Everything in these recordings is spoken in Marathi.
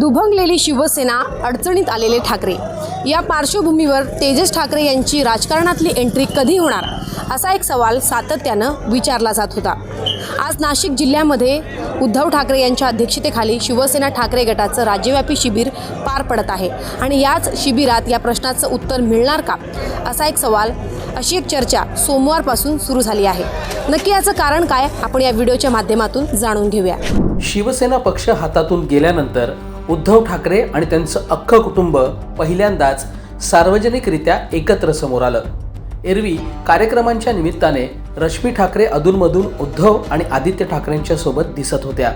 दुभंगलेली शिवसेना अडचणीत आलेले ठाकरे. या पार्श्वभूमीवर तेजस ठाकरे यांची राजकारणातली एंट्री कधी होणार? असा एक सवाल सातत्यानं विचारला जात होता. आज नाशिक जिल्ह्यामध्ये उद्धव ठाकरे यांच्या अध्यक्षतेखाली शिवसेना ठाकरे गटाचं राज्यव्यापी शिबिर पार पडत आहे. आणि याच शिबिरात या प्रश्नाचं उत्तर मिळणार का? असा एक सवाल अशी एक चर्चा सोमवारपासून सुरू झाली आहे. नक्की याचं कारण काय? आपण या व्हिडिओच्या माध्यमातून जाणून घेऊया. शिवसेना पक्ष हातातून गेल्यानंतर उद्धव ठाकरे आणि त्यांचं अख्खं कुटुंब पहिल्यांदाच सार्वजनिकरित्या एकत्र समोर आलं. एरवी कार्यक्रमांच्या निमित्ताने रश्मी ठाकरे अधूनमधून उद्धव आणि आदित्य ठाकरेंच्या सोबत दिसत होत्या.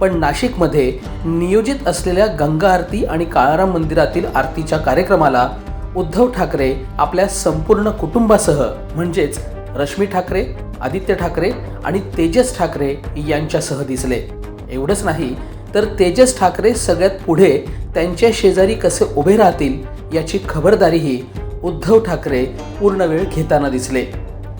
पण नाशिकमध्ये नियोजित असलेल्या गंगा आरती आणि काळाराम मंदिरातील आरतीच्या कार्यक्रमाला उद्धव ठाकरे आपल्या संपूर्ण कुटुंबासह म्हणजेच रश्मी ठाकरे आदित्य ठाकरे आणि तेजस ठाकरे यांच्यासह दिसले. एवढंच नाही तर तेजस ठाकरे सगळ्यात पुढे त्यांच्या शेजारी कसे उभे राहतील याची खबरदारीही उद्धव ठाकरे पूर्ण वेळ घेताना दिसले.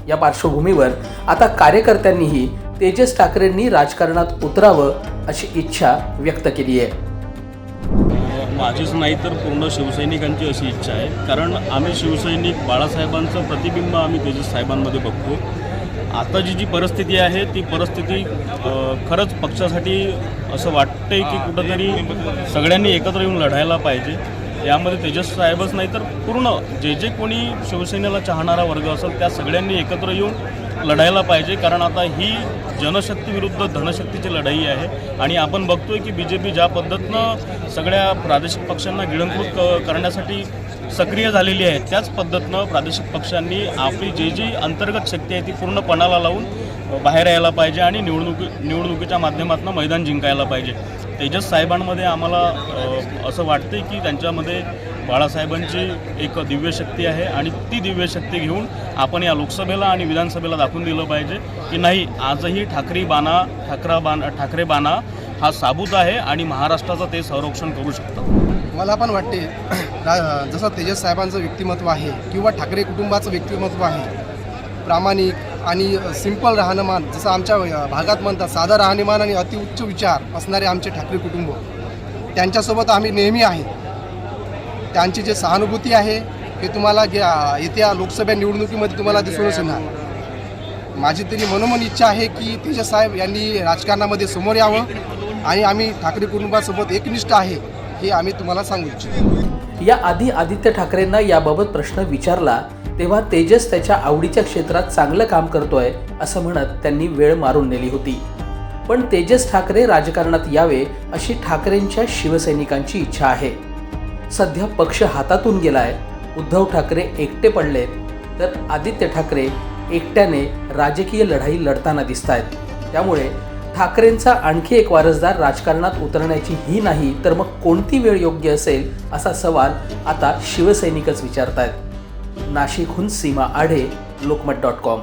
या पार्श्वभूमीवर आता कार्यकर्त्यांनीही तेजस ठाकरेंनी राजकारणात उतरावं अशी इच्छा व्यक्त केली आहे. माझीच नाही तर पूर्ण शिवसैनिकांची अशी इच्छा आहे. कारण आम्ही शिवसैनिक बाळासाहेबांचं प्रतिबिंब आम्ही तेजस साहेबांमध्ये बघतो. आता जी जी परिस्थिती आहे ती परिस्थिती खरंच पक्षासाठी असं वाटतंय की कुठंतरी सगळ्यांनी एकत्र येऊन लढायला पाहिजे. यामध्ये तेजस साहेबच नाही तर पूर्ण जे जे कोणी शिवसेनेला चाहणारा वर्ग असेल त्या सगळ्यांनी एकत्र येऊन लढायला पाहिजे. कारण आता ही जनशक्ती विरुद्ध धनशक्तीची लढाई आहे. आणि आपण बघतोय की बी जे पी ज्या पद्धतीनं सगळ्या प्रादेशिक पक्षांना गिळंकृत क करण्यासाठी सक्रिय झालेली आहे. त्याच पद्धतीनं प्रादेशिक पक्षांनी आपली जी जी अंतर्गत शक्ती आहे ती पूर्ण पणाला लावून बाहेर यायला पाहिजे आणि निवडणुकी निवडणुकीच्या माध्यमातून मैदान जिंकायला पाहिजे. तेजस साहेबांमध्ये आम्हाला असं वाटते की त्यांच्यामध्ये बाळासाहेबांची एक दिव्य शक्ती आहे आणि ती दिव्य शक्ती घेऊन आपण या लोकसभेला आणि विधानसभेला दाखवून दिलं पाहिजे की नाही आजही ठाकरी बाणा ठाकरा बाना ठाकरे बाणा हा साबूत आहे आणि महाराष्ट्राचं ते संरक्षण करू शकतात मला पण वाटते जसं तेजस साहेबांचं व्यक्तिमत्व आहे किंवा ठाकरे कुटुंबाचं व्यक्तिमत्व आहे प्रामाणिक आणि सिंपल राहणीमान जसं आमच्या भागात म्हणतात साधा राहणीमान आणि अतिउच्च विचार असणारे आमचे ठाकरे कुटुंब. त्यांच्यासोबत आम्ही नेहमी आहे. त्यांची जे सहानुभूती आहे हे तुम्हाला येत्या लोकसभा निवडणुकीमध्ये तुम्हाला दिसूनच येणार. माझी तरी मनोमन इच्छा आहे की तेजस साहेब यांनी राजकारणामध्ये समोर यावं. आणि आम्ही ठाकरे कुटुंबासोबत एकनिष्ठ आहे हे आम्ही तुम्हाला सांगू इच्छितो. या आधी आदित्य ठाकरेंना याबाबत प्रश्न विचारला तेव्हा तेजस त्याच्या आवडीच्या क्षेत्रात चांगलं काम करतोय असं म्हणत त्यांनी वेळ मारून नेली होती. पण तेजस ठाकरे राजकारणात यावे अशी ठाकरेंच्या शिवसैनिकांची इच्छा आहे. सध्या पक्ष हातातून गेलाय. उद्धव ठाकरे एकटे पडलेत तर आदित्य ठाकरे एकट्याने राजकीय लढाई लढताना दिसत आहेत त्यामुळे ठाकरेंचा आणखी एक वारसदार राजकारणात उतरण्याची ही नाही तर मग कोणती वेळ योग्य असेल? असा सवाल आता शिवसैनिकच विचारतायत. नाशिकहून सीमा आढे लोकमत डॉट कॉम.